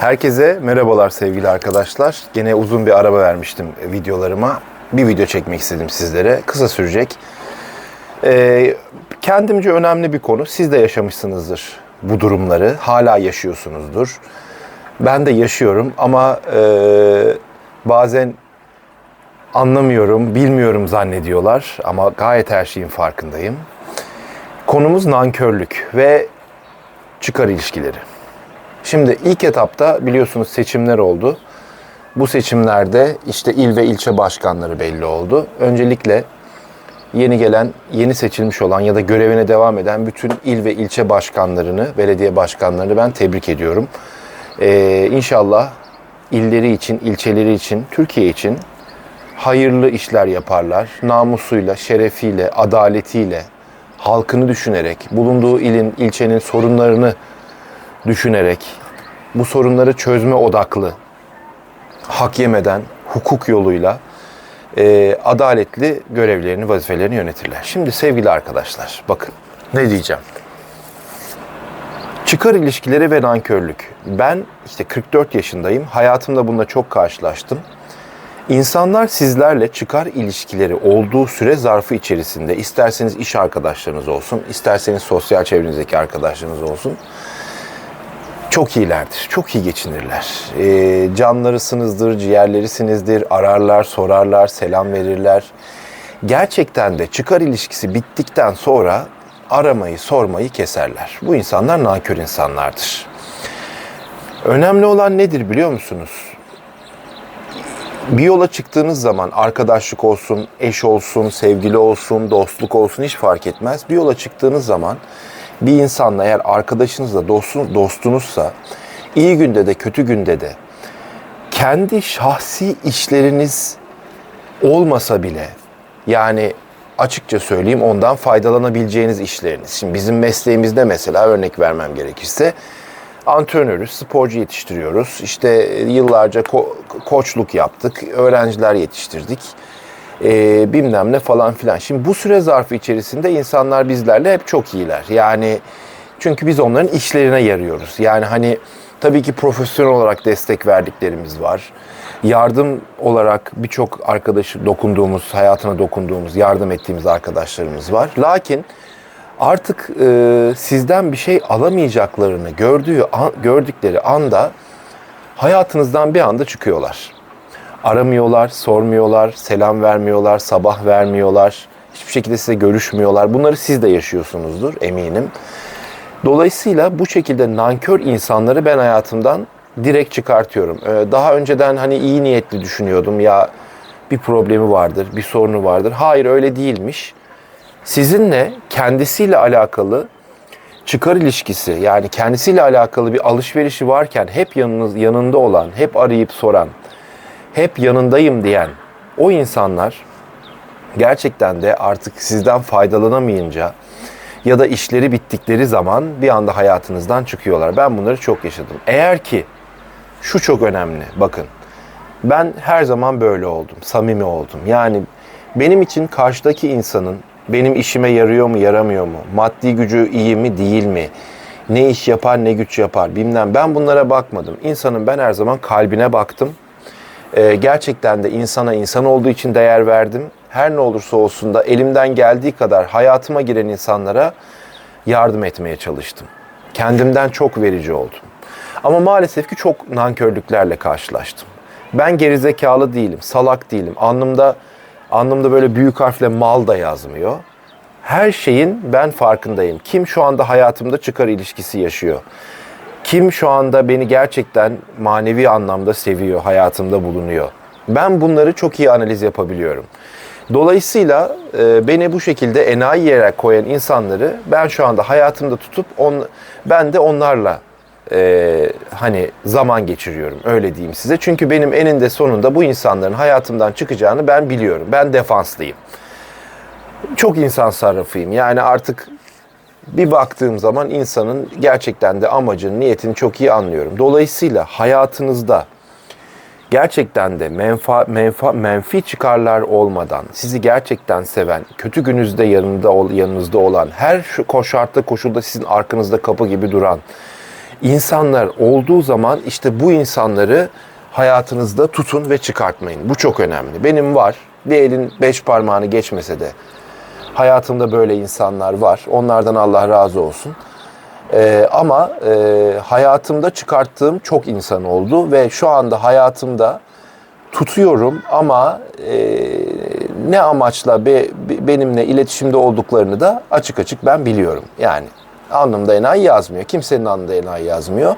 Herkese merhabalar sevgili arkadaşlar. Gene uzun bir araba vermiştim videolarıma. Bir video çekmek istedim sizlere. Kısa sürecek. Ee, kendimce önemli bir konu. Siz de yaşamışsınızdır bu durumları. Hala yaşıyorsunuzdur. Ben de yaşıyorum ama e, bazen anlamıyorum, bilmiyorum zannediyorlar. Ama gayet her şeyin farkındayım. Konumuz nankörlük ve çıkar ilişkileri. Şimdi ilk etapta biliyorsunuz seçimler oldu. Bu seçimlerde işte il ve ilçe başkanları belli oldu. Öncelikle yeni gelen, yeni seçilmiş olan ya da görevine devam eden bütün il ve ilçe başkanlarını, belediye başkanlarını ben tebrik ediyorum. Ee, inşallah illeri için, ilçeleri için, Türkiye için hayırlı işler yaparlar. Namusuyla, şerefiyle, adaletiyle, halkını düşünerek, bulunduğu ilin, ilçenin sorunlarını düşünerek bu sorunları çözme odaklı, hak yemeden, hukuk yoluyla e, adaletli görevlerini, vazifelerini yönetirler. Şimdi sevgili arkadaşlar, bakın ne diyeceğim. Çıkar ilişkileri ve nankörlük. Ben işte 44 yaşındayım. Hayatımda bununla çok karşılaştım. İnsanlar sizlerle çıkar ilişkileri olduğu süre zarfı içerisinde isterseniz iş arkadaşlarınız olsun, isterseniz sosyal çevrenizdeki arkadaşlarınız olsun çok iyilerdir. Çok iyi geçinirler. E, canlarısınızdır, ciğerlerisinizdir. Ararlar, sorarlar, selam verirler. Gerçekten de çıkar ilişkisi bittikten sonra aramayı, sormayı keserler. Bu insanlar nankör insanlardır. Önemli olan nedir biliyor musunuz? Bir yola çıktığınız zaman arkadaşlık olsun, eş olsun, sevgili olsun, dostluk olsun hiç fark etmez. Bir yola çıktığınız zaman bir insanla eğer arkadaşınızla dostun, dostunuzsa iyi günde de kötü günde de kendi şahsi işleriniz olmasa bile yani açıkça söyleyeyim ondan faydalanabileceğiniz işleriniz. Şimdi bizim mesleğimizde mesela örnek vermem gerekirse antrenörüz, sporcu yetiştiriyoruz. İşte yıllarca ko- koçluk yaptık, öğrenciler yetiştirdik. Ee, bilmem ne falan filan. Şimdi bu süre zarfı içerisinde insanlar bizlerle hep çok iyiler. Yani çünkü biz onların işlerine yarıyoruz. Yani hani tabii ki profesyonel olarak destek verdiklerimiz var. Yardım olarak birçok arkadaşı dokunduğumuz, hayatına dokunduğumuz, yardım ettiğimiz arkadaşlarımız var. Lakin artık e, sizden bir şey alamayacaklarını gördüğü an, gördükleri anda hayatınızdan bir anda çıkıyorlar. Aramıyorlar, sormuyorlar, selam vermiyorlar, sabah vermiyorlar. Hiçbir şekilde size görüşmüyorlar. Bunları siz de yaşıyorsunuzdur eminim. Dolayısıyla bu şekilde nankör insanları ben hayatımdan direkt çıkartıyorum. Ee, Daha önceden hani iyi niyetli düşünüyordum ya bir problemi vardır, bir sorunu vardır. Hayır öyle değilmiş. Sizinle kendisiyle alakalı çıkar ilişkisi yani kendisiyle alakalı bir alışverişi varken hep yanınız yanında olan, hep arayıp soran, hep yanındayım diyen o insanlar gerçekten de artık sizden faydalanamayınca ya da işleri bittikleri zaman bir anda hayatınızdan çıkıyorlar. Ben bunları çok yaşadım. Eğer ki şu çok önemli bakın ben her zaman böyle oldum, samimi oldum. Yani benim için karşıdaki insanın benim işime yarıyor mu, yaramıyor mu? Maddi gücü iyi mi, değil mi? Ne iş yapar, ne güç yapar bilmem. Ben bunlara bakmadım. İnsanın ben her zaman kalbine baktım. Ee, gerçekten de insana insan olduğu için değer verdim. Her ne olursa olsun da elimden geldiği kadar hayatıma giren insanlara yardım etmeye çalıştım. Kendimden çok verici oldum. Ama maalesef ki çok nankörlüklerle karşılaştım. Ben gerizekalı değilim, salak değilim. Anlamda anlamda böyle büyük harfle mal da yazmıyor. Her şeyin ben farkındayım. Kim şu anda hayatımda çıkar ilişkisi yaşıyor? Kim şu anda beni gerçekten manevi anlamda seviyor, hayatımda bulunuyor? Ben bunları çok iyi analiz yapabiliyorum. Dolayısıyla e, beni bu şekilde enayi yere koyan insanları ben şu anda hayatımda tutup on, ben de onlarla e, hani zaman geçiriyorum öyle diyeyim size. Çünkü benim eninde sonunda bu insanların hayatımdan çıkacağını ben biliyorum. Ben defanslıyım. Çok insan sarrafıyım. Yani artık bir baktığım zaman insanın gerçekten de amacını, niyetini çok iyi anlıyorum. Dolayısıyla hayatınızda gerçekten de menfa, menfa, menfi çıkarlar olmadan sizi gerçekten seven, kötü gününüzde yanında ol, yanınızda olan, her şu şartta koşulda sizin arkanızda kapı gibi duran, İnsanlar olduğu zaman işte bu insanları hayatınızda tutun ve çıkartmayın. Bu çok önemli. Benim var. Bir elin beş parmağını geçmese de hayatımda böyle insanlar var. Onlardan Allah razı olsun. Ee, ama e, hayatımda çıkarttığım çok insan oldu ve şu anda hayatımda tutuyorum ama e, ne amaçla be, be- benimle iletişimde olduklarını da açık açık ben biliyorum. Yani alnımda enayi yazmıyor. Kimsenin alnında enayi yazmıyor.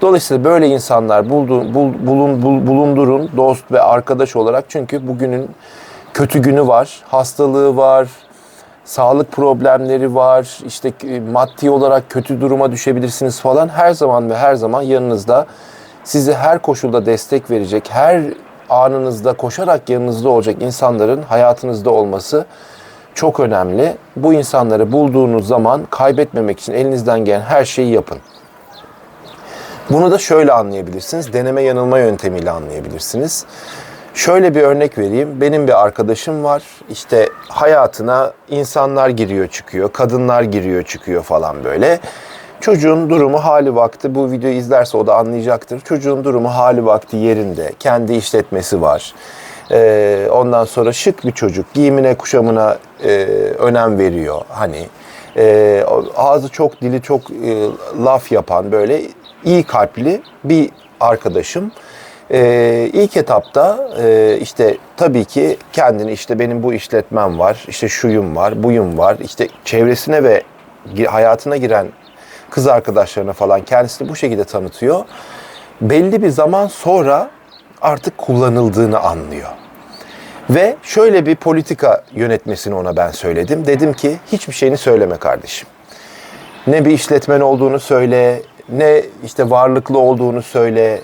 Dolayısıyla böyle insanlar buldu, bul, bulun, bul- bulundurun dost ve arkadaş olarak. Çünkü bugünün kötü günü var, hastalığı var, sağlık problemleri var, işte e, maddi olarak kötü duruma düşebilirsiniz falan. Her zaman ve her zaman yanınızda size her koşulda destek verecek, her anınızda koşarak yanınızda olacak insanların hayatınızda olması çok önemli. Bu insanları bulduğunuz zaman kaybetmemek için elinizden gelen her şeyi yapın. Bunu da şöyle anlayabilirsiniz. Deneme yanılma yöntemiyle anlayabilirsiniz. Şöyle bir örnek vereyim. Benim bir arkadaşım var. İşte hayatına insanlar giriyor çıkıyor, kadınlar giriyor çıkıyor falan böyle. Çocuğun durumu hali vakti bu videoyu izlerse o da anlayacaktır. Çocuğun durumu hali vakti yerinde. Kendi işletmesi var. Ee, ondan sonra şık bir çocuk. Giyimine kuşamına e, önem veriyor. Hani e, ağzı çok dili çok e, laf yapan böyle iyi kalpli bir arkadaşım. Ee, ilk etapta e, işte tabii ki kendini işte benim bu işletmem var, işte şuyum var, buyum var, işte çevresine ve hayatına giren kız arkadaşlarına falan kendisini bu şekilde tanıtıyor. Belli bir zaman sonra artık kullanıldığını anlıyor. Ve şöyle bir politika yönetmesini ona ben söyledim. Dedim ki hiçbir şeyini söyleme kardeşim. Ne bir işletmen olduğunu söyle, ne işte varlıklı olduğunu söyle,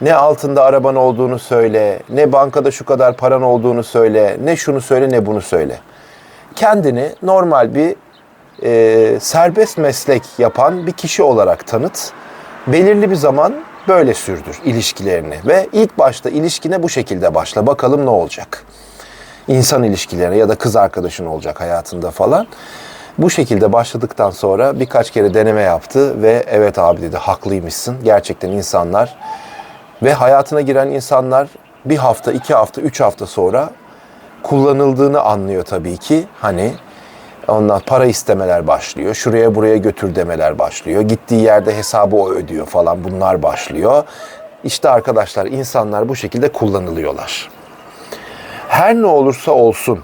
ne altında araban olduğunu söyle, ne bankada şu kadar paran olduğunu söyle, ne şunu söyle ne bunu söyle. Kendini normal bir e, serbest meslek yapan bir kişi olarak tanıt. Belirli bir zaman böyle sürdür ilişkilerini ve ilk başta ilişkine bu şekilde başla. Bakalım ne olacak. İnsan ilişkilerine ya da kız arkadaşın olacak hayatında falan. Bu şekilde başladıktan sonra birkaç kere deneme yaptı ve evet abi dedi haklıymışsın. Gerçekten insanlar ve hayatına giren insanlar bir hafta, iki hafta, üç hafta sonra kullanıldığını anlıyor tabii ki. Hani ondan para istemeler başlıyor. Şuraya buraya götür demeler başlıyor. Gittiği yerde hesabı o ödüyor falan bunlar başlıyor. İşte arkadaşlar insanlar bu şekilde kullanılıyorlar. Her ne olursa olsun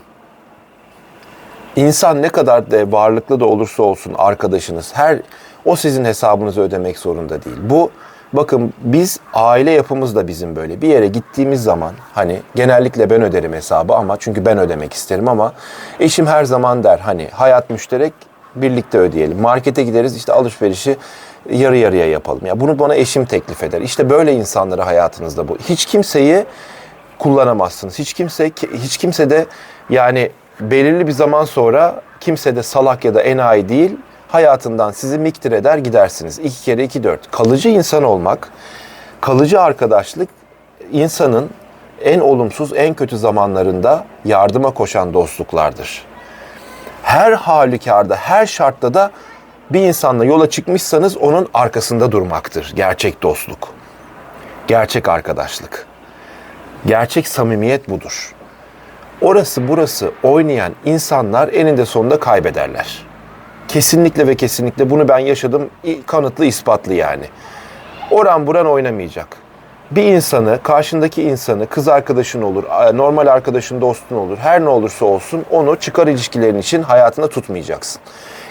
İnsan ne kadar da varlıklı da olursa olsun arkadaşınız her o sizin hesabınızı ödemek zorunda değil. Bu bakın biz aile yapımız da bizim böyle. Bir yere gittiğimiz zaman hani genellikle ben öderim hesabı ama çünkü ben ödemek isterim ama eşim her zaman der hani hayat müşterek birlikte ödeyelim. Markete gideriz işte alışverişi yarı yarıya yapalım. Ya bunu bana eşim teklif eder. İşte böyle insanları hayatınızda bu. Hiç kimseyi kullanamazsınız. Hiç kimse hiç kimse de yani belirli bir zaman sonra kimse de salak ya da enayi değil hayatından sizi miktir eder gidersiniz. İki kere iki dört. Kalıcı insan olmak, kalıcı arkadaşlık insanın en olumsuz, en kötü zamanlarında yardıma koşan dostluklardır. Her halükarda, her şartta da bir insanla yola çıkmışsanız onun arkasında durmaktır gerçek dostluk. Gerçek arkadaşlık. Gerçek samimiyet budur. Orası burası oynayan insanlar eninde sonunda kaybederler. Kesinlikle ve kesinlikle bunu ben yaşadım. Kanıtlı, ispatlı yani. Oran buran oynamayacak. Bir insanı, karşındaki insanı, kız arkadaşın olur, normal arkadaşın, dostun olur, her ne olursa olsun onu çıkar ilişkilerin için hayatında tutmayacaksın.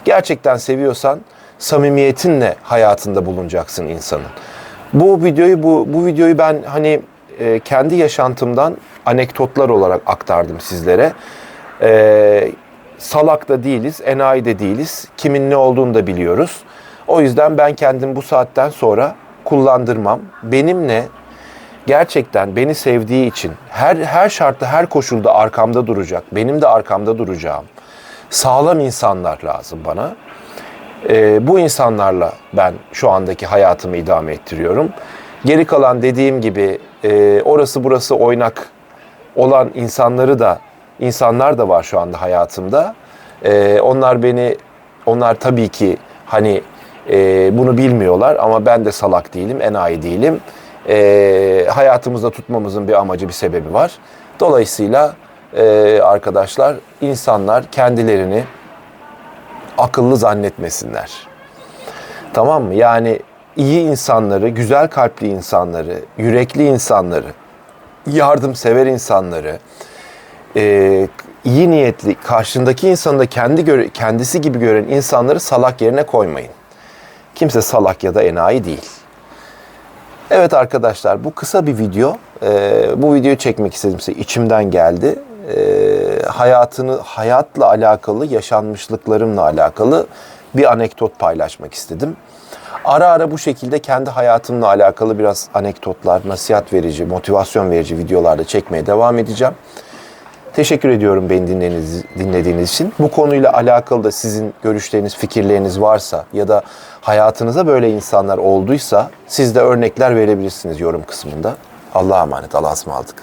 Gerçekten seviyorsan samimiyetinle hayatında bulunacaksın insanın. Bu videoyu bu bu videoyu ben hani e, kendi yaşantımdan anekdotlar olarak aktardım sizlere. E, salak da değiliz, enayi de değiliz. Kimin ne olduğunu da biliyoruz. O yüzden ben kendim bu saatten sonra kullandırmam. Benimle gerçekten beni sevdiği için her her şartta, her koşulda arkamda duracak. Benim de arkamda duracağım. Sağlam insanlar lazım bana. Ee, bu insanlarla ben şu andaki hayatımı idame ettiriyorum. Geri kalan dediğim gibi e, orası burası oynak olan insanları da insanlar da var şu anda hayatımda. Ee, onlar beni onlar tabii ki hani E, bunu bilmiyorlar ama ben de salak değilim, enayi değilim. E, hayatımızda tutmamızın bir amacı, bir sebebi var. Dolayısıyla e, arkadaşlar insanlar kendilerini akıllı zannetmesinler. Tamam mı? Yani iyi insanları, güzel kalpli insanları, yürekli insanları, yardımsever insanları, e, iyi niyetli, karşındaki insanı da kendi göre, kendisi gibi gören insanları salak yerine koymayın. Kimse salak ya da enayi değil. Evet arkadaşlar bu kısa bir video. Ee, bu videoyu çekmek istedim size. içimden geldi. Ee, hayatını, hayatla alakalı, yaşanmışlıklarımla alakalı bir anekdot paylaşmak istedim. Ara ara bu şekilde kendi hayatımla alakalı biraz anekdotlar, nasihat verici, motivasyon verici videolarda çekmeye devam edeceğim. Teşekkür ediyorum beni dinlediğiniz, dinlediğiniz için. Bu konuyla alakalı da sizin görüşleriniz, fikirleriniz varsa ya da hayatınıza böyle insanlar olduysa siz de örnekler verebilirsiniz yorum kısmında. Allah'a emanet, Allah'a ısmarladık.